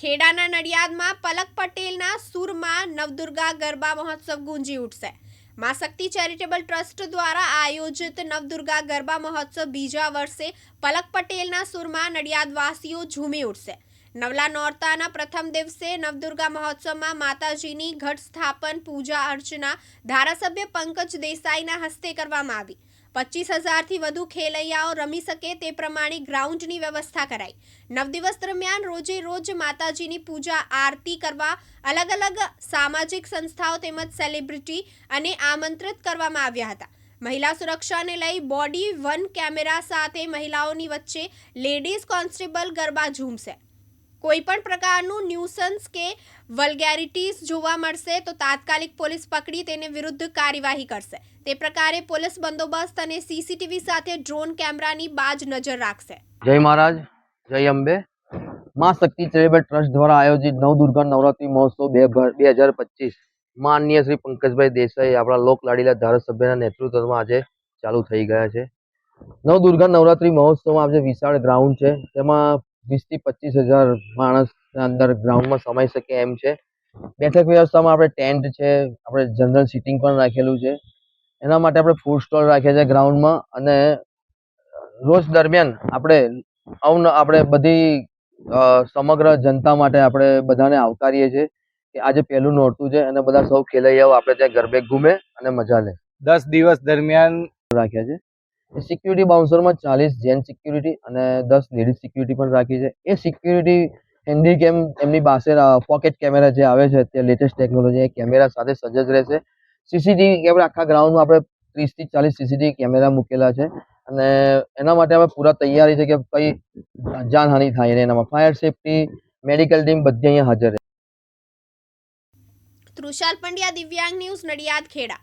ખેડાના નડિયાદમાં પલક પટેલના સુરમાં નવદુર્ગા ગરબા મહોત્સવ ગુંજી ઉઠશે. મા શક્તિ ચેરિટેબલ ટ્રસ્ટ દ્વારા આયોજિત નવદુર્ગા ગરબા મહોત્સવ બીજા વર્ષે પલક પટેલના સુરમાં નડિયાદવાસીઓ ઝૂમી ઉઠશે. નવલા નોરતાના પ્રથમ દિવસે નવદુર્ગા મહોત્સવમાં માતાજીની ઘટ સ્થાપન, પૂજા અર્ચના ધારાસભ્ય પંકજ દેસાઈના હસ્તે કરવામાં આવી. પચીસ હજારથી વધુ ખેલૈયાઓ રમી શકે તે પ્રમાણે ગ્રાઉન્ડની વ્યવસ્થા કરાઈ. નવ દિવસ દરમિયાન રોજે રોજ માતાજીની પૂજા, આરતી કરવા, અલગ અલગ સામાજિક સંસ્થાઓ તેમજ સેલિબ્રિટી અને આમંત્રિત કરવામાં આવ્યા હતા. મહિલા સુરક્ષાને લઈ બોડી વન કેમેરા સાથે મહિલાઓની વચ્ચે લેડીઝ કોન્સ્ટેબલ ગરબા ઝૂમશે. કોઈ પણ પ્રકારનું ન્યુસન્સ કે વલ્ગેરિટીઝ જોવા મળશે તો તાત્કાલિક પોલીસ પકડી તેને વિરુદ્ધ કાર્યવાહી કરશે. તે પ્રકારે પોલીસ બંદોબસ્ત અને સીસીટીવી સાથે ડ્રોન કેમેરાની બાજ નજર રાખશે. જય મહારાજ, જય અંબે. માં શક્તિ ચેરિટેબલ ટ્રસ્ટ દ્વારા આયોજિત નવદુર્ગા નવરાત્રી મહોત્સવ બે બે હજાર પચીસ માનનીય શ્રી પંકજભાઈ દેસાઈ આપણા લોક લાડીલા ધારાસભ્યના નેતૃત્વમાં આજે ચાલુ થઈ ગયા છે. નવ દુર્ગા નવરાત્રી મહોત્સવમાં આજે વિશાળ ગ્રાઉન્ડ છે. તેમાં વીસથી પચીસ હજાર માણસ અંદર ગ્રાઉન્ડમાં સમાઈ શકે એમ છે. બેઠક વ્યવસ્થામાં આપણે ટેન્ટ છે આપણે જનરલ સિટિંગ પણ રાખેલું છે. એના માટે આપણે ફૂડ સ્ટોલ રાખ્યા છે ગ્રાઉન્ડમાં અને રોજ દરમિયાન આપણે અવન આપણે બધી સમગ્ર જનતા માટે આપણે બધાને આવકારીએ છીએ કે આજે પહેલું નોરતું છે અને બધા સૌ ખેલૈયાઓ આપણે ત્યાં ગરબે ઘૂમે અને મજા લે. દસ દિવસ દરમિયાન રાખ્યા છે. સિક્યુરિટી બાઉન્સરમાં ચાલીસ જેન સિક્યુરિટી અને દસ લેડીઝ સિક્યુરિટી પણ રાખી છે. એ સિક્યુરિટી હેન્ડી કેમ એમની પાસે પોકેટ કેમેરા જે આવે છે, તે લેટેસ્ટ ટેકનોલોજી એ કેમેરા સાથે સજ્જ રહેશે. સીસીટીવી કેમેરા આખા ગ્રાઉન્ડમાં આપણે ત્રીસથી ચાલીસ સીસીટીવી કેમેરા મૂકેલા છે. અને એના માટે અમે પૂરા તૈયારી છે કે કઈ જાનહાનિ થાય એનામાં ફાયર સેફટી મેડિકલ ટીમ બધી અહીંયા હાજર છે તૃષાલ પંડ્યા, દિવ્યાંગ ન્યૂઝ નડિયાદ, ખેડા.